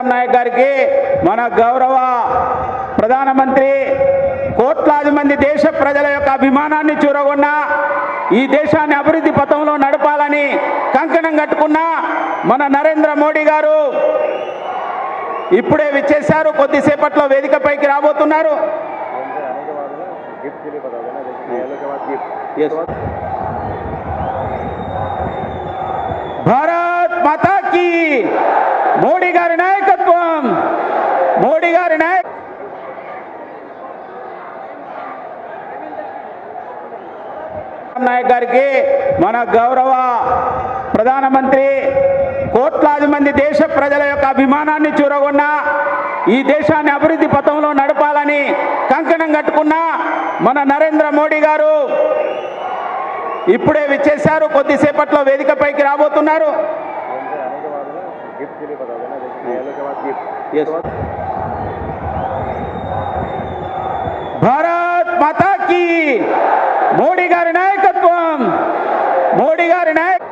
నాయక్ గారికి మన గౌరవ ప్రధానమంత్రి కోట్లాది మంది దేశ ప్రజల యొక్క అభిమానాన్ని చూరగొన్న ఈ దేశాన్ని అభివృద్ధి పథంలో నడపాలని కంకణం కట్టుకున్న మన నరేంద్ర మోడీ గారు ఇప్పుడే విచ్చేశారు. కొద్దిసేపట్లో వేదికపైకి రాబోతున్నారు. భారత్ మాతా మోడీ గారి నాయక్ నాయక్ గారికి మన గౌరవ ప్రధానమంత్రి కోట్లాది మంది దేశ ప్రజల యొక్క అభిమానాన్ని చూరగొన్న ఈ దేశాన్ని అభివృద్ధి పథంలో నడపాలని కంకణం కట్టుకున్న మన నరేంద్ర మోడీ గారు ఇప్పుడే విచ్చేశారు. కొద్దిసేపట్లో వేదికపైకి రాబోతున్నారు. गिफ्ट के लिए बता देना जैसे आने के बाद गिफ्ट భారత్ మాతాకి మోడీ గారి నాయకత్వం మోడీ గారి నాయక